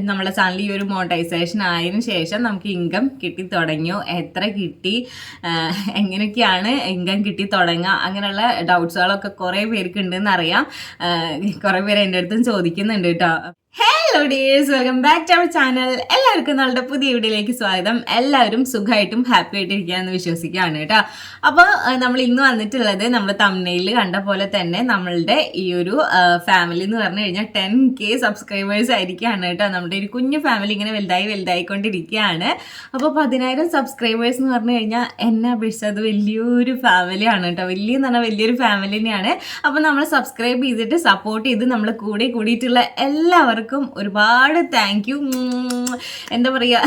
നമ്മളെ ചാനൽ ഈ ഒരു മോണിറ്റൈസേഷൻ ആയതിനു ശേഷം നമുക്ക് ഇൻകം കിട്ടി തുടങ്ങിയോ? എത്ര കിട്ടി? എങ്ങനെയൊക്കെയാണ് ഇൻകം കിട്ടി തുടങ്ങുക? അങ്ങനെയുള്ള ഡൗട്ട്സുകളൊക്കെ കുറേ പേർക്ക് ഉണ്ടെന്ന് അറിയാം കുറേ പേര് എന്റെ അടുത്തും ചോദിക്കുന്നുണ്ട് കേട്ടോ hello dears welcome back to our channel എല്ലാവർക്കും നമ്മളുടെ പുതിയ വീഡിയോയിലേക്ക് സ്വാഗതം. എല്ലാവരും സുഖമായിട്ടും ഹാപ്പി ആയിട്ട് ഇരിക്കുകയെന്ന് വിശ്വസിക്കുകയാണ് കേട്ടോ. അപ്പോൾ നമ്മൾ ഇന്ന് വന്നിട്ടുള്ളത് നമ്മൾ തമിഴ്നയിൽ കണ്ട പോലെ തന്നെ നമ്മളുടെ ഈ ഒരു ഫാമിലി എന്ന് പറഞ്ഞു കഴിഞ്ഞാൽ ടെൻ കെ സബ്സ്ക്രൈബേഴ്സ് ആയിരിക്കുകയാണ് കേട്ടോ. നമ്മുടെ ഒരു കുഞ്ഞു ഫാമിലി ഇങ്ങനെ വലുതായി വലുതായിക്കൊണ്ടിരിക്കുകയാണ്. അപ്പോൾ പതിനായിരം സബ്സ്ക്രൈബേഴ്സ് എന്ന് പറഞ്ഞു കഴിഞ്ഞാൽ എന്നെ അപേക്ഷിച്ച് അത് വലിയൊരു ഫാമിലിയാണ് കേട്ടോ. വലിയ എന്ന് പറഞ്ഞാൽ വലിയൊരു ഫാമിലി തന്നെയാണ്. അപ്പോൾ നമ്മൾ സബ്സ്ക്രൈബ് ചെയ്തിട്ട് സപ്പോർട്ട് ചെയ്ത് നമ്മൾ കൂടെ കൂടിയിട്ടുള്ള എല്ലാവർക്കും ഒരുപാട് താങ്ക് യു എന്താ പറയുക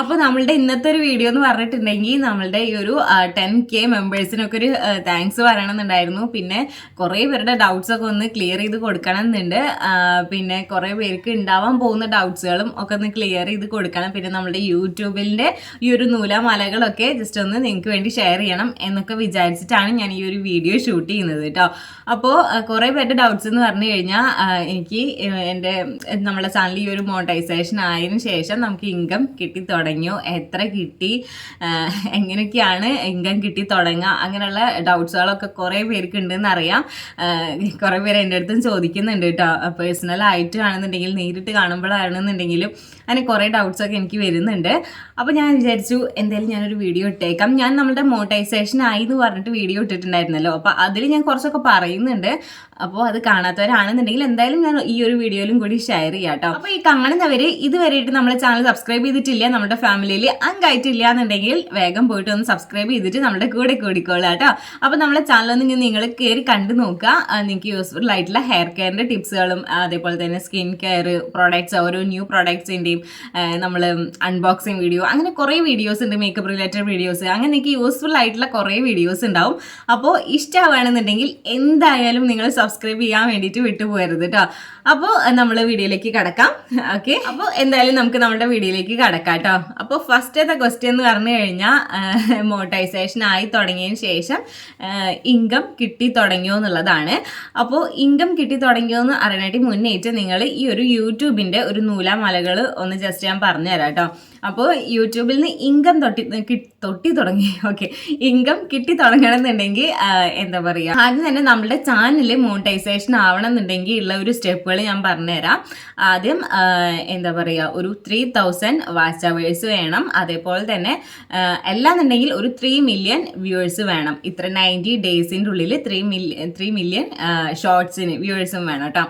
അപ്പോൾ നമ്മളുടെ ഇന്നത്തെ ഒരു വീഡിയോ എന്ന് പറഞ്ഞിട്ടുണ്ടെങ്കിൽ നമ്മളുടെ ഈ ഒരു ടെൻ കെ മെമ്പേഴ്സിനൊക്കെ ഒരു താങ്ക്സ് പറയണമെന്നുണ്ടായിരുന്നു. പിന്നെ കുറേ പേരുടെ ഡൗട്ട്സ് ഒക്കെ ഒന്ന് ക്ലിയർ ചെയ്ത് കൊടുക്കണം എന്നുണ്ട് പിന്നെ കുറേ പേർക്ക് ഉണ്ടാവാൻ പോകുന്ന ഡൗട്ട്സുകളും ഒക്കെ ഒന്ന് ക്ലിയർ ചെയ്ത് കൊടുക്കണം. പിന്നെ നമ്മുടെ യൂട്യൂബിന്റെ ഈ ഒരു നൂലാമലകളൊക്കെ ജസ്റ്റ് ഒന്ന് നിങ്ങൾക്ക് വേണ്ടി ഷെയർ ചെയ്യണം എന്നൊക്കെ വിചാരിച്ചിട്ടാണ് ഞാൻ ഈ ഒരു വീഡിയോ ഷൂട്ട് ചെയ്യുന്നത് കേട്ടോ. അപ്പോൾ കുറേ പേരുടെ ഡൗട്ട്സ് എന്ന് പറഞ്ഞു കഴിഞ്ഞാൽ എനിക്ക് എന്റെ നമ്മളെ ചാനൽ ഈ ഒരു മോണിറ്റൈസേഷൻ ആയതിനു ശേഷം നമുക്ക് ഇൻകം കിട്ടി തുടങ്ങിയോ? എത്ര കിട്ടി? എങ്ങനെയൊക്കെയാണ് ഇൻകം കിട്ടി തുടങ്ങുക? അങ്ങനെയുള്ള ഡൗട്ട്സുകളൊക്കെ കുറേ പേർക്ക് ഉണ്ടെന്ന് അറിയാം. കുറേ പേര് എന്റെ അടുത്തും ചോദിക്കുന്നുണ്ട് കേട്ടോ. പേഴ്സണൽ ആയിട്ട് കാണുന്നുണ്ടെങ്കിൽ നേരിട്ട് കാണുമ്പോഴാണെന്നുണ്ടെങ്കിലും അങ്ങനെ കുറേ ഡൗട്ട്സൊക്കെ എനിക്ക് വരുന്നുണ്ട്. അപ്പോൾ ഞാൻ വിചാരിച്ചു എന്തായാലും ഞാനൊരു വീഡിയോ ഇട്ടേക്കാം. ഞാൻ നമ്മുടെ മോണിറ്റൈസേഷൻ ആയി എന്ന് പറഞ്ഞിട്ട് വീഡിയോ ഇട്ടിട്ടുണ്ടായിരുന്നല്ലോ. അപ്പോൾ അതിൽ ഞാൻ കുറച്ചൊക്കെ പറയുന്നുണ്ട്. അപ്പോൾ അത് കാണാത്തവരാണെന്നുണ്ടെങ്കിൽ എന്തായാലും ഞാൻ ഈ ഒരു വീഡിയോയിലും കൂടി ഷെയർ ചെയ്യാം കേട്ടോ അപ്പോൾ ഈ കാണുന്നവർ ഇതുവരെയായിട്ട് നമ്മുടെ ചാനൽ സബ്സ്ക്രൈബ് ചെയ്തിട്ടില്ല നമ്മുടെ ഫാമിലിയിൽ അംഗമായിട്ടില്ല എന്നുണ്ടെങ്കിൽ വേഗം പോയിട്ട് ഒന്ന് സബ്സ്ക്രൈബ് ചെയ്തിട്ട് നമ്മുടെ കൂടെ കൂടിക്കോളാം കേട്ടോ അപ്പോൾ നമ്മുടെ ചാനൽ ഒന്ന് നിങ്ങൾ കയറി കണ്ടു നോക്കുക. നിങ്ങൾക്ക് യൂസ്ഫുൾ ആയിട്ടുള്ള ഹെയർ കെയറിന്റെ ടിപ്സുകളും അതേപോലെ തന്നെ സ്കിൻ കെയർ പ്രോഡക്ട്സ് ഓരോ ന്യൂ പ്രോഡക്ട്സിന്റെയും നമ്മൾ അൺബോക്സിങ് വീഡിയോ അങ്ങനെ കുറേ വീഡിയോസ് ഉണ്ട് മേക്കപ്പ് റിലേറ്റഡ് വീഡിയോസ് അങ്ങനെ നിങ്ങൾക്ക് യൂസ്ഫുൾ ആയിട്ടുള്ള കുറേ വീഡിയോസ് ഉണ്ടാവും. അപ്പോൾ ഇഷ്ടമാണെന്നുണ്ടെങ്കിൽ എന്തായാലും നിങ്ങൾ സബ്സ്ക്രൈബ് ചെയ്യാൻ വേണ്ടിയിട്ട് വിട്ടുപോകരുത് കേട്ടോ അപ്പോൾ നമ്മൾ വീഡിയോയിലേക്ക് കടക്കാം. ഓക്കെ അപ്പോൾ എന്തായാലും നമുക്ക് നമ്മുടെ വീഡിയോയിലേക്ക് കടക്കാം കേട്ടോ അപ്പോൾ ഫസ്റ്റത്തെ ക്വസ്റ്റ്യൻ എന്ന് പറഞ്ഞു കഴിഞ്ഞാൽ മോട്ടൈസേഷൻ ആയി തുടങ്ങിയതിന് ശേഷം ഇൻകം കിട്ടി തുടങ്ങിയോ എന്നുള്ളതാണ്. അപ്പോൾ ഇൻകം കിട്ടി തുടങ്ങിയോ എന്ന് അറിയാനായിട്ട് മുന്നേറ്റ് നിങ്ങൾ ഈ ഒരു യൂട്യൂബിന്റെ ഒരു നൂലാമലകൾ ഒന്ന് ജസ്റ്റ് ഞാൻ പറഞ്ഞുതരാം കേട്ടോ അപ്പോൾ യൂട്യൂബിൽ നിന്ന് ഇൻകം തൊട്ടി തൊട്ടി തുടങ്ങി. ഓക്കെ ഇൻകം കിട്ടി തുടങ്ങണമെന്നുണ്ടെങ്കിൽ എന്താ പറയുക ആദ്യം തന്നെ നമ്മുടെ ചാനൽ മോണിറ്റൈസേഷൻ ആവണം എന്നുണ്ടെങ്കിൽ ഉള്ള ഒരു സ്റ്റെപ്പുകൾ ഞാൻ പറഞ്ഞുതരാം. ആദ്യം എന്താ പറയുക ഒരു ത്രീ തൗസൻഡ് വാച്ച് അവേഴ്സ് വേണം. അതേപോലെ തന്നെ അല്ലാന്നുണ്ടെങ്കിൽ ഒരു ത്രീ മില്യൺ വ്യൂവേഴ്സ് വേണം. ഇത്ര നയന്റി ഡേയ്സിന്റെ ഉള്ളിൽ ത്രീ മില്യൺ ത്രീ മില്യൺ ഷോർട്സിന് വ്യൂവേഴ്സും വേണം കേട്ടോ.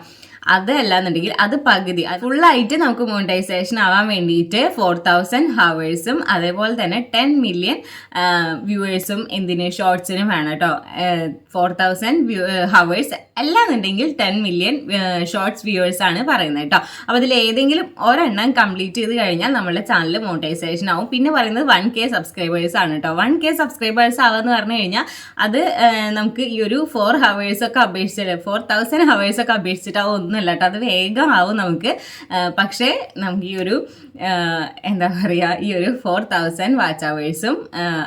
അതല്ലാന്നുണ്ടെങ്കിൽ അത് പകുതി. ഫുള്ളായിട്ട് നമുക്ക് മോണിറ്റൈസേഷൻ ആവാൻ വേണ്ടിയിട്ട് ഫോർ തൗസൻഡ് ഹവേഴ്സും അതേപോലെ തന്നെ ടെൻ മില്യൺ വ്യൂവേഴ്സും എന്തിന് ഷോർട്സിനും വേണം കേട്ടോ. ഫോർ തൗസൻഡ് ഹവേഴ്സ് അല്ലാന്നുണ്ടെങ്കിൽ ടെൻ മില്യൺ ഷോർട്സ് വ്യൂവേഴ്സ് ആണ് പറയുന്നത് കേട്ടോ. അപ്പോൾ അതിൽ ഏതെങ്കിലും ഒരെണ്ണം കംപ്ലീറ്റ് ചെയ്ത് കഴിഞ്ഞാൽ നമ്മുടെ ചാനൽ മോണിറ്റൈസേഷൻ ആവും. പിന്നെ പറയുന്നത് വൺ കെ സബ്സ്ക്രൈബേഴ്സ് ആണ് കേട്ടോ. വൺ കെ സബ്സ്ക്രൈബേഴ്സ് ആവാന്ന് പറഞ്ഞു കഴിഞ്ഞാൽ അത് നമുക്ക് ഈ ഒരു ഫോർ ഹവേഴ്സ് ഒക്കെ അപേക്ഷിച്ചിട്ട് ഫോർ തൗസൻഡ് ഹവേഴ്സ് ഒക്കെ അപേക്ഷിച്ചിട്ടാവും ഒന്നുമല്ല കേട്ടോ. അത് വേഗം ആവും നമുക്ക് പക്ഷേ നമുക്ക് ഈ ഒരു എന്താ പറയുക ഈ ഒരു ഫോർ തൗസൻഡ് വാച്ച് അവേഴ്സും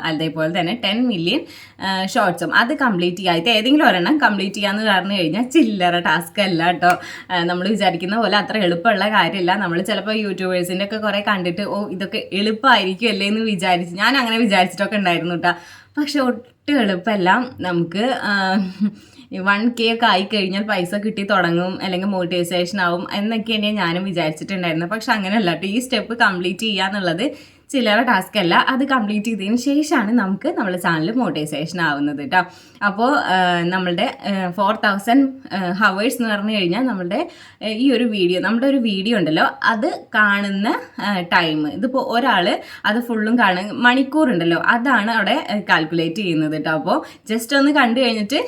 അതേപോലെ തന്നെ ടെൻ മില്യൺ ഷോർട്ട്സും അത് കംപ്ലീറ്റ് ചെയ്യുക ഇത് ഏതെങ്കിലും ഒരെണ്ണം കംപ്ലീറ്റ് ചെയ്യാന്ന് പറഞ്ഞു കഴിഞ്ഞാൽ ചില്ലറ ടാസ്ക് അല്ല കേട്ടോ. നമ്മൾ വിചാരിക്കുന്ന പോലെ അത്ര എളുപ്പമുള്ള കാര്യമല്ല. നമ്മൾ ചിലപ്പോൾ യൂട്യൂബേഴ്സിന്റെ ഒക്കെ കുറേ കണ്ടിട്ട് ഓ ഇതൊക്കെ എളുപ്പമായിരിക്കും അല്ലേ എന്ന് വിചാരിച്ച് ഞാൻ അങ്ങനെ വിചാരിച്ചിട്ടൊക്കെ ഉണ്ടായിരുന്നു കേട്ടോ. പക്ഷെ ഒട്ടും എളുപ്പമല്ല. നമുക്ക് വൺ കെ ഒക്കെ ആയി കഴിഞ്ഞാൽ പൈസ കിട്ടി തുടങ്ങും അല്ലെങ്കിൽ മോട്ടിവേഷൻ ആവും എന്നൊക്കെ തന്നെയാണ് ഞാനും വിചാരിച്ചിട്ടുണ്ടായിരുന്നത്. പക്ഷെ അങ്ങനെയല്ല ഈ സ്റ്റെപ്പ് കംപ്ലീറ്റ് ചെയ്യുക എന്നുള്ളത് ചില്ലറ ടാസ്ക് അല്ല അത് കംപ്ലീറ്റ് ചെയ്തതിന് ശേഷമാണ് നമുക്ക് നമ്മുടെ ചാനൽ മോട്ടിവേഷൻ ആവുന്നത് കേട്ടോ അപ്പോൾ നമ്മളുടെ ഫോർ തൗസൻഡ് ഹവേഴ്സ് എന്ന് പറഞ്ഞു കഴിഞ്ഞാൽ നമ്മുടെ ആ, ഈ ഒരു വീഡിയോ നമ്മുടെ ഒരു വീഡിയോ ഉണ്ടല്ലോ അത് കാണുന്ന ടൈം ഇതിപ്പോൾ ഒരാൾ അത് ഫുള്ളും കാണുന്ന മണിക്കൂർ ഉണ്ടല്ലോ അതാണ് അവിടെ കാൽക്കുലേറ്റ് ചെയ്യുന്നത് കേട്ടോ അപ്പോൾ ജസ്റ്റ് ഒന്ന് കണ്ടു കഴിഞ്ഞിട്ട്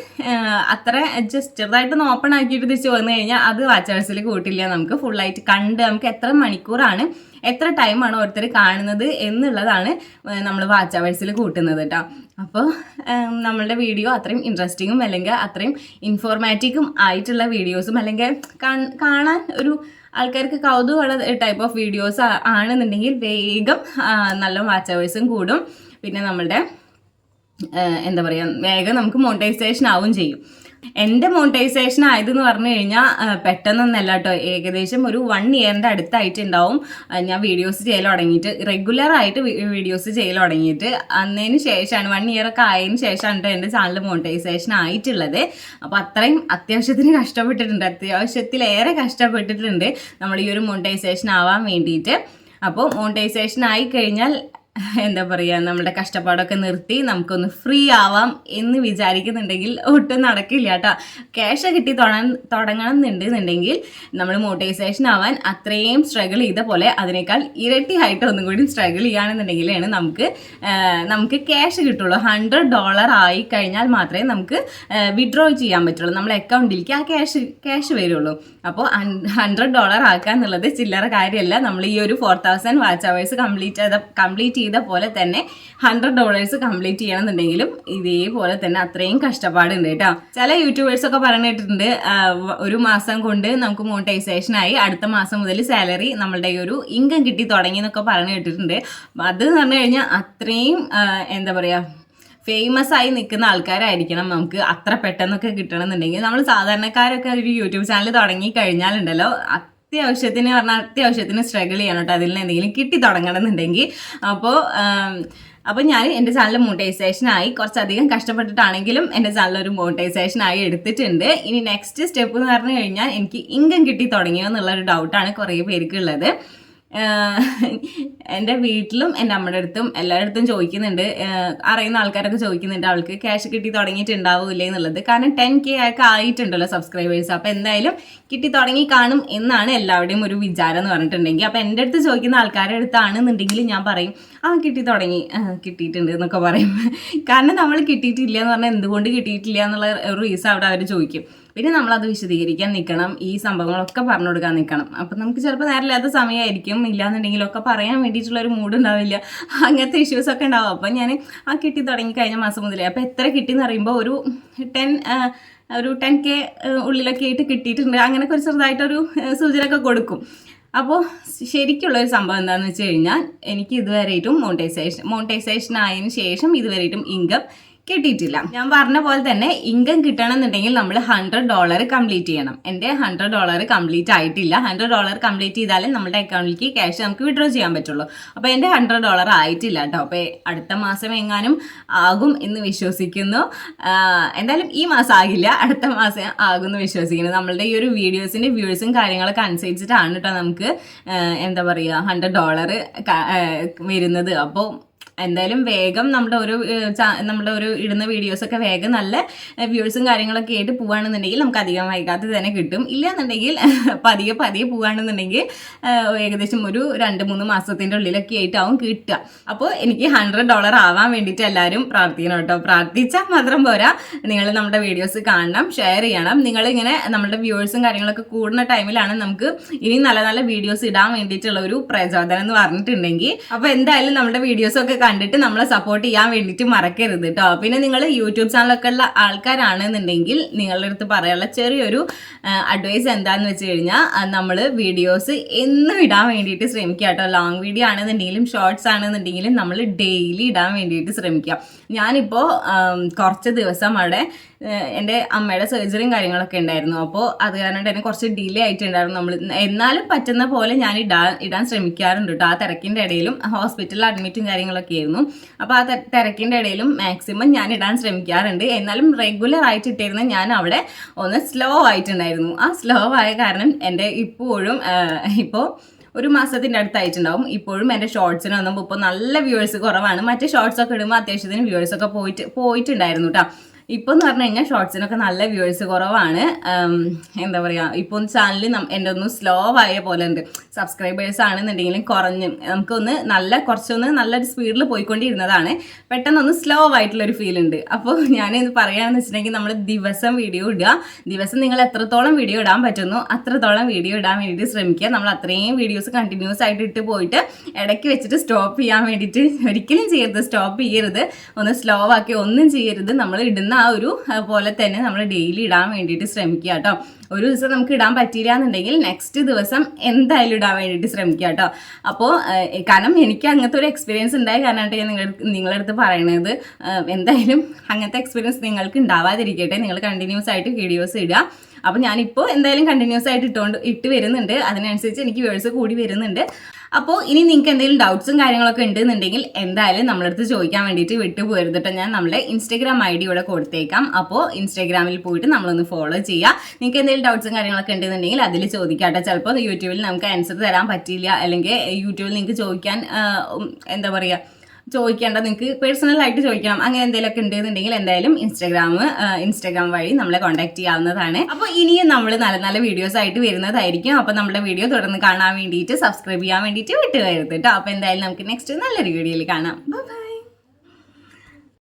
അത്ര ജസ്റ്റ് ചെറുതായിട്ടൊന്ന് ഓപ്പൺ ആക്കിയിട്ട് തിരിച്ച് വന്നു കഴിഞ്ഞാൽ അത് വാച്ചേഴ്സിൽ കൂട്ടില്ല നമുക്ക് ഫുള്ളായിട്ട് കണ്ട് നമുക്ക് എത്ര മണിക്കൂറാണ് എത്ര ടൈമാണ് ഓരോരുത്തർ കാണുന്നത് എന്നുള്ളതാണ് നമ്മൾ വാച്ച് അവേഴ്സിൽ കൂട്ടുന്നത് കേട്ടോ അപ്പോൾ നമ്മളുടെ വീഡിയോ അത്രയും ഇൻട്രസ്റ്റിങ്ങും അല്ലെങ്കിൽ അത്രയും ഇൻഫോർമാറ്റീവും ആയിട്ടുള്ള വീഡിയോസും അല്ലെങ്കിൽ കാണാൻ ഒരു ആൾക്കാർക്ക് കൗതുകമുള്ള ടൈപ്പ് ഓഫ് വീഡിയോസ് ആണെന്നുണ്ടെങ്കിൽ വേഗം നല്ല വാച്ച് അവേഴ്സും കൂടും. പിന്നെ നമ്മളുടെ എന്താ പറയുക വേഗം നമുക്ക് മോണിറ്റൈസേഷൻ ആവും ചെയ്യും. എന്റെ മോണിറ്റൈസേഷൻ ആയതെന്ന് പറഞ്ഞു കഴിഞ്ഞാൽ പെട്ടെന്നൊന്നല്ല കേട്ടോ ഏകദേശം ഒരു വൺ ഇയറിന്റെ അടുത്തായിട്ടുണ്ടാവും. ഞാൻ വീഡിയോസ് ചെയ്യൽ തുടങ്ങിയിട്ട്. റെഗുലർ ആയിട്ട് വീഡിയോസ് ചെയ്യൽ തുടങ്ങിയിട്ട്. അന്നതിന് ശേഷമാണ് വൺ ഇയർ ഒക്കെ ആയതിന് ശേഷമാണ് കേട്ടോ എന്റെ ചാനൽ മോണിറ്റൈസേഷൻ ആയിട്ടുള്ളത്. അപ്പോൾ അത്രയും അത്യാവശ്യത്തിന് കഷ്ടപ്പെട്ടിട്ടുണ്ട്. അത്യാവശ്യത്തിലേറെ കഷ്ടപ്പെട്ടിട്ടുണ്ട് നമ്മൾ ഈ ഒരു മോണിറ്റൈസേഷൻ ആവാൻ വേണ്ടിയിട്ട്. അപ്പോൾ മോണിറ്റൈസേഷൻ ആയി കഴിഞ്ഞാൽ എന്താ പറയുക നമ്മുടെ കഷ്ടപ്പാടൊക്കെ നിർത്തി നമുക്കൊന്ന് ഫ്രീ ആവാം എന്ന് വിചാരിക്കുന്നുണ്ടെങ്കിൽ ഒട്ടും നടക്കില്ല കേട്ടോ ക്യാഷ് കിട്ടി തുടങ്ങ തുടങ്ങണം എന്നുണ്ടെന്നുണ്ടെങ്കിൽ നമ്മൾ മോട്ടിവേഷൻ ആവാൻ അത്രയും സ്ട്രഗിൾ ചെയ്ത പോലെ അതിനേക്കാൾ ഇരട്ടി ആയിട്ട് ഒന്നും കൂടി സ്ട്രഗിൾ ചെയ്യുകയാണെന്നുണ്ടെങ്കിലാണ് നമുക്ക് നമുക്ക് ക്യാഷ് കിട്ടുള്ളൂ. ഹൺഡ്രഡ് ഡോളർ ആയി കഴിഞ്ഞാൽ മാത്രമേ നമുക്ക് വിഡ്രോ ചെയ്യാൻ പറ്റുള്ളൂ. നമ്മുടെ അക്കൗണ്ടിലേക്ക് ആ ക്യാഷ് ക്യാഷ് വരുള്ളൂ. അപ്പോൾ ഹൺഡ്രഡ് ഡോളർ ആക്കുക എന്നുള്ളത് ചില്ലറ കാര്യമല്ല. നമ്മൾ ഈ ഒരു four thousand watch hours complete ചെയ്ത കംപ്ലീറ്റ് ചെയ്ത പോലെ തന്നെ ഹൺഡ്രഡ് ഡോളേഴ്സ് കംപ്ലീറ്റ് ചെയ്യണമെന്നുണ്ടെങ്കിലും ഇതേപോലെ തന്നെ അത്രയും കഷ്ടപ്പാടുണ്ട് കേട്ടോ. ചില യൂട്യൂബേഴ്സ് ഒക്കെ പറഞ്ഞിട്ടുണ്ട് ഒരു മാസം കൊണ്ട് നമുക്ക് മോണിറ്റൈസേഷൻ ആയി അടുത്ത മാസം മുതൽ സാലറി നമ്മളുടെ ഒരു ഇൻകം കിട്ടി തുടങ്ങി എന്നൊക്കെ പറഞ്ഞു കേട്ടിട്ടുണ്ട്. അത് എന്ന് പറഞ്ഞു കഴിഞ്ഞാൽ അത്രയും എന്താ പറയുക ഫേമസ് ആയി നിൽക്കുന്ന ആൾക്കാരായിരിക്കണം നമുക്ക് അത്ര പെട്ടെന്നൊക്കെ കിട്ടണമെന്നുണ്ടെങ്കിൽ. നമ്മൾ സാധാരണക്കാരൊക്കെ ഒരു യൂട്യൂബ് ചാനൽ തുടങ്ങി കഴിഞ്ഞാലുണ്ടല്ലോ അത്യാവശ്യത്തിന് പറഞ്ഞാൽ അത്യാവശ്യത്തിന് സ്ട്രഗിൾ ചെയ്യണം കേട്ടോ. അതിൽ നിന്ന് എന്തെങ്കിലും കിട്ടി തുടങ്ങണമെന്നുണ്ടെങ്കിൽ. അപ്പോൾ അപ്പോൾ ഞാൻ എന്റെ ചാനൽ മോണിറ്റൈസേഷൻ ആയി കുറച്ചധികം കഷ്ടപ്പെട്ടിട്ടാണെങ്കിലും എന്റെ ചാനൽ ഒരു മോണിറ്റൈസേഷൻ ആയി എടുത്തിട്ടുണ്ട്. ഇനി നെക്സ്റ്റ് സ്റ്റെപ്പ് എന്ന് പറഞ്ഞു കഴിഞ്ഞാൽ എനിക്ക് ഇൻകം കിട്ടി തുടങ്ങിയോ എന്നുള്ളൊരു ഡൗട്ടാണ് കുറേ പേർക്ക് ഉള്ളത് ആഹ് എന്റെ വീട്ടിലും എന്റെ അമ്മയുടെ അടുത്തും എല്ലായിടത്തും ചോദിക്കുന്നുണ്ട്. അറിയുന്ന ആൾക്കാരൊക്കെ ചോദിക്കുന്നുണ്ട് അവൾക്ക് ക്യാഷ് കിട്ടി തുടങ്ങിയിട്ടുണ്ടാവില്ലേ? എന്നുള്ളത്. കാരണം ടെൻ കെ ഒക്കെ ആയിട്ടുണ്ടല്ലോ സബ്സ്ക്രൈബേഴ്സ് അപ്പോൾ എന്തായാലും കിട്ടി തുടങ്ങി കാണും എന്നാണ് എല്ലാവരുടെയും ഒരു വിചാരം എന്ന് പറഞ്ഞിട്ടുണ്ടെങ്കിൽ. അപ്പോൾ എന്റെ അടുത്ത് ചോദിക്കുന്ന ആൾക്കാരുടെ അടുത്താണെന്നുണ്ടെങ്കിൽ ഞാൻ പറയും ആ കിട്ടി തുടങ്ങി. കിട്ടിയിട്ടുണ്ട് എന്നൊക്കെ പറയും. കാരണം നമ്മൾ കിട്ടിയിട്ടില്ല എന്ന് പറഞ്ഞാൽ എന്തുകൊണ്ട് കിട്ടിയിട്ടില്ല എന്നുള്ള ഒരു റീസൺ അവിടെ അവർ ചോദിക്കും. പിന്നെ നമ്മളത് വിശദീകരിക്കാൻ നിൽക്കണം ഈ സംഭവങ്ങളൊക്കെ പറഞ്ഞു കൊടുക്കാൻ നിൽക്കണം അപ്പം നമുക്ക് ചിലപ്പോൾ നേരമില്ലാത്ത സമയമായിരിക്കും ഇല്ലാന്നുണ്ടെങ്കിലൊക്കെ പറയാൻ വേണ്ടിയിട്ടുള്ള ഒരു മൂഡ് ഉണ്ടാവില്ല. അങ്ങനത്തെ ഇഷ്യൂസ് ഒക്കെ ഉണ്ടാവും. അപ്പം ഞാൻ ആ കിട്ടി തുടങ്ങി കഴിഞ്ഞ മാസം മുതലേ. അപ്പോൾ എത്ര കിട്ടിയെന്ന് പറയുമ്പോൾ ഒരു ടെൻ ഒരു ടെൻ കെ ഉള്ളിലൊക്കെ ആയിട്ട് കിട്ടിയിട്ടുണ്ട്. അങ്ങനെയൊക്കെ ഒരു ചെറുതായിട്ടൊരു സൂചന സൂചനയൊക്കെ കൊടുക്കും. അപ്പോൾ ശരിക്കുള്ള ഒരു സംഭവം എന്താണെന്ന് വെച്ച് കഴിഞ്ഞാൽ എനിക്ക് ഇതുവരെയായിട്ടും മോണിറ്റൈസേഷൻ മോണിറ്റൈസേഷൻ ആയതിനു ശേഷം ഇതുവരെയായിട്ടും ഇൻകം കിട്ടിയിട്ടില്ല ഞാൻ പറഞ്ഞ പോലെ തന്നെ ഇൻകം കിട്ടണം എന്നുണ്ടെങ്കിൽ നമ്മൾ ഹൺഡ്രഡ് ഡോളർ കംപ്ലീറ്റ് ചെയ്യണം. എന്റെ ഹൺഡ്രഡ് ഡോളർ കംപ്ലീറ്റ് ആയിട്ടില്ല. ഹൺഡ്രഡ് ഡോളർ കംപ്ലീറ്റ് ചെയ്താലേ നമ്മുടെ അക്കൗണ്ടിലേക്ക് ക്യാഷ് നമുക്ക് വിഡ്രോ ചെയ്യാൻ പറ്റുള്ളൂ. അപ്പോൾ എന്റെ ഹൺഡ്രഡ് ഡോളർ ആയിട്ടില്ല കേട്ടോ അപ്പോൾ അടുത്ത മാസം എങ്ങാനും ആകും എന്ന് വിശ്വസിക്കുന്നു. എന്തായാലും ഈ മാസം ആകില്ല. അടുത്ത മാസം ആകും എന്ന് വിശ്വസിക്കുന്നു. നമ്മളുടെ ഈ ഒരു വീഡിയോസിന്റെ വ്യൂസും കാര്യങ്ങളൊക്കെ അനുസരിച്ചിട്ടാണ് കേട്ടോ നമുക്ക് എന്താ പറയുക ഹൺഡ്രഡ് ഡോളർ വരുന്നത്. അപ്പോൾ എന്തായാലും വേഗം നമ്മുടെ ഒരു നമ്മുടെ ഒരു ഇടുന്ന വീഡിയോസ് ഒക്കെ വേഗം നല്ല വ്യൂസും കാര്യങ്ങളൊക്കെ ആയിട്ട് പോവുകയാണെന്നുണ്ടെങ്കിൽ നമുക്ക് അധികം വൈകാതെ തന്നെ കിട്ടും. ഇല്ലാന്നുണ്ടെങ്കിൽ പതിയെ പതിയെ പോവുകയാണെന്നുണ്ടെങ്കിൽ ഏകദേശം ഒരു രണ്ട് മൂന്ന് മാസത്തിന്റെ ഉള്ളിലൊക്കെ ആയിട്ടാവും കിട്ടുക. അപ്പോൾ എനിക്ക് ഹൺഡ്രഡ് ഡോളർ ആവാൻ വേണ്ടിയിട്ട് എല്ലാവരും പ്രാർത്ഥിക്കണം കേട്ടോ. പ്രാർത്ഥിച്ചാൽ മാത്രം പോരാ. നിങ്ങൾ നമ്മുടെ വീഡിയോസ് കാണണം ഷെയർ ചെയ്യണം. നിങ്ങളിങ്ങനെ നമ്മുടെ വ്യൂവേഴ്സും കാര്യങ്ങളൊക്കെ കൂടുന്ന ടൈമിലാണ് നമുക്ക് ഇനി നല്ല നല്ല വീഡിയോസ് ഇടാൻ വേണ്ടിയിട്ടുള്ള ഒരു പ്രചോദനം എന്ന് പറഞ്ഞിട്ടുണ്ടെങ്കിൽ അപ്പോൾ എന്തായാലും നമ്മുടെ വീഡിയോസ് ഒക്കെ കണ്ടിട്ട് നമ്മളെ സപ്പോർട്ട് ചെയ്യാൻ വേണ്ടിയിട്ട് മറക്കരുത് കേട്ടോ പിന്നെ നിങ്ങൾ യൂട്യൂബ് ചാനലൊക്കെ ഉള്ള ആൾക്കാരാണെന്നുണ്ടെങ്കിൽ നിങ്ങളുടെ അടുത്ത് പറയാനുള്ള ചെറിയൊരു അഡ്വൈസ് എന്താന്ന് വെച്ച് കഴിഞ്ഞാൽ നമ്മൾ വീഡിയോസ് എന്നും ഇടാൻ വേണ്ടിയിട്ട് ശ്രമിക്കുക കേട്ടോ ലോങ് വീഡിയോ ആണെന്നുണ്ടെങ്കിലും ഷോർട്സ് ആണെന്നുണ്ടെങ്കിലും നമ്മൾ ഡെയിലി ഇടാൻ വേണ്ടിയിട്ട് ശ്രമിക്കുക. ഞാനിപ്പോൾ കുറച്ച് ദിവസം അവിടെ എന്റെ അമ്മയുടെ സർജറിയും കാര്യങ്ങളൊക്കെ ഉണ്ടായിരുന്നു. അപ്പോൾ അത് കാരണം തന്നെ കുറച്ച് ഡിലേ ആയിട്ടുണ്ടായിരുന്നു. നമ്മൾ എന്നാലും പറ്റുന്ന പോലെ ഞാൻ ഇടാൻ ഇടാൻ ശ്രമിക്കാറുണ്ട് കേട്ടോ ആ തിരക്കിന്റെ ഇടയിലും ഹോസ്പിറ്റലിൽ അഡ്മിറ്റും കാര്യങ്ങളൊക്കെ ആയിരുന്നു അപ്പോൾ ആ തിരക്കിന്റെ ഇടയിലും മാക്സിമം ഞാൻ ഇടാൻ ശ്രമിക്കാറുണ്ട്. എന്നാലും റെഗുലർ ആയിട്ട് ഇട്ടിരുന്ന ഞാൻ അവിടെ ഒന്ന് സ്ലോ ആയിട്ടുണ്ടായിരുന്നു. ആ സ്ലോ ആയ കാരണം എന്റെ ഇപ്പോഴും ഇപ്പോ ഒരു മാസത്തിന്റെ അടുത്തായിട്ടുണ്ടാവും. ഇപ്പോഴും എന്റെ ഷോർട്സിനൊന്നും ഇപ്പോൾ നല്ല വ്യൂവേഴ്സ് കുറവാണ്. മറ്റേ ഷോർട്സ് ഒക്കെ ഇടുമ്പോൾ അത്യാവശ്യത്തിന് വ്യൂവേഴ്സ് ഒക്കെ പോയിട്ട് പോയിട്ടുണ്ടായിരുന്നു കേട്ടോ ഇപ്പോൾ എന്ന് പറഞ്ഞു കഴിഞ്ഞാൽ ഷോർട്സിനൊക്കെ നല്ല വ്യൂവേഴ്സ് കുറവാണ്. എന്താ പറയുക ഇപ്പോൾ ചാനൽ എന്റെ ഒന്ന് സ്ലോ ആയ പോലെ ഉണ്ട് സബ്സ്ക്രൈബേഴ്സ് ആണെന്നുണ്ടെങ്കിലും കുറഞ്ഞ് നമുക്കൊന്ന് നല്ല കുറച്ചൊന്ന് നല്ലൊരു സ്പീഡിൽ പോയിക്കൊണ്ടിരുന്നതാണ്. പെട്ടെന്നൊന്ന് സ്ലോ ആയിട്ടുള്ളൊരു ഫീൽ ഉണ്ട് അപ്പോൾ ഞാൻ ഇത് പറയുകയാണെന്ന് വെച്ചിട്ടുണ്ടെങ്കിൽ നമ്മൾ ദിവസം വീഡിയോ ഇടുക. ദിവസം നിങ്ങൾ എത്രത്തോളം വീഡിയോ ഇടാൻ പറ്റുന്നു അത്രത്തോളം വീഡിയോ ഇടാൻ വേണ്ടിയിട്ട് ശ്രമിക്കുക. നമ്മൾ അത്രയും വീഡിയോസ് കണ്ടിന്യൂസ് ആയിട്ട് ഇട്ട് പോയിട്ട് ഇടയ്ക്ക് വെച്ചിട്ട് സ്റ്റോപ്പ് ചെയ്യാൻ വേണ്ടിയിട്ട് ഒരിക്കലും ചെയ്യരുത് സ്റ്റോപ്പ് ചെയ്യരുത്. ഒന്ന് സ്ലോ ആക്കി ഒന്നും ചെയ്യരുത്. നമ്മൾ ഇടുന്ന ആ ഒരു പോലെ തന്നെ നമ്മൾ ഡെയിലി ഇടാൻ വേണ്ടിയിട്ട് ശ്രമിക്കുക കേട്ടോ. ഒരു ദിവസം നമുക്ക് ഇടാൻ പറ്റിയില്ല എന്നുണ്ടെങ്കിൽ നെക്സ്റ്റ് ദിവസം എന്തായാലും ഇടാൻ വേണ്ടിയിട്ട് ശ്രമിക്കുക കേട്ടോ. അപ്പോൾ കാരണം എനിക്ക് അങ്ങനത്തെ ഒരു എക്സ്പീരിയൻസ് ഉണ്ടായ കാരണമായിട്ട് ഞാൻ നിങ്ങൾ നിങ്ങളുടെ അടുത്ത് പറയണത്. എന്തായാലും അങ്ങനത്തെ എക്സ്പീരിയൻസ് നിങ്ങൾക്ക് ഉണ്ടാവാതിരിക്കട്ടെ. നിങ്ങൾ കണ്ടിന്യൂസ് ആയിട്ട് വീഡിയോസ് ഇടുക. അപ്പോൾ ഞാനിപ്പോൾ എന്തായാലും കണ്ടിന്യൂസ് ആയിട്ട് ഇട്ടുകൊണ്ട് ഇട്ട് വരുന്നുണ്ട്. അതിനനുസരിച്ച് എനിക്ക് വേഴ്സ് കൂടി വരുന്നുണ്ട്. അപ്പോൾ ഇനി നിങ്ങൾക്ക് എന്തെങ്കിലും ഡൗട്ട്സും കാര്യങ്ങളൊക്കെ ഉണ്ടെന്നുണ്ടെങ്കിൽ എന്തായാലും നമ്മുടെ അടുത്ത് ചോദിക്കാൻ വേണ്ടിയിട്ട് വിട്ടു പോരുത് ഞാൻ നമ്മളെ ഇൻസ്റ്റാഗ്രാം ഐ ഡി ഇവിടെ കൊടുത്തേക്കാം. അപ്പോൾ ഇൻസ്റ്റാഗ്രാമിൽ പോയിട്ട് നമ്മളൊന്ന് ഫോളോ ചെയ്യുക നിങ്ങൾക്ക് എന്തെങ്കിലും ഡൗട്ട്സും കാര്യങ്ങളൊക്കെ ഉണ്ടെന്നുണ്ടെങ്കിൽ അതിൽ ചോദിക്കാട്ടെ. കേട്ടോ ചിലപ്പോൾ യൂട്യൂബിൽ നമുക്ക് ആൻസർ തരാൻ പറ്റില്ല അല്ലെങ്കിൽ യൂട്യൂബിൽ നിങ്ങൾക്ക് ചോദിക്കാൻ എന്താ പറയുക ചോദിക്കേണ്ട നിങ്ങൾക്ക് പേഴ്സണൽ ആയിട്ട് ചോദിക്കണം. അങ്ങനെ എന്തെങ്കിലുമൊക്കെ ഉണ്ടെന്നുണ്ടെങ്കിൽ എന്തായാലും ഇൻസ്റ്റാഗ്രാം ഇൻസ്റ്റാഗ്രാം വഴി നമ്മളെ കോൺടാക്ട് ചെയ്യാവുന്നതാണ്. അപ്പോൾ ഇനിയും നമ്മൾ നല്ല നല്ല വീഡിയോസ് ആയിട്ട് വരുന്നതായിരിക്കും. അപ്പോൾ നമ്മുടെ വീഡിയോ തുടർന്ന് കാണാൻ വേണ്ടിയിട്ട് സബ്സ്ക്രൈബ് ചെയ്യാൻ വേണ്ടിയിട്ട് വിട്ടുകരുത് കേട്ടോ അപ്പോൾ എന്തായാലും നമുക്ക് നെക്സ്റ്റ് നല്ലൊരു വീഡിയോയിൽ കാണാം. ബൈ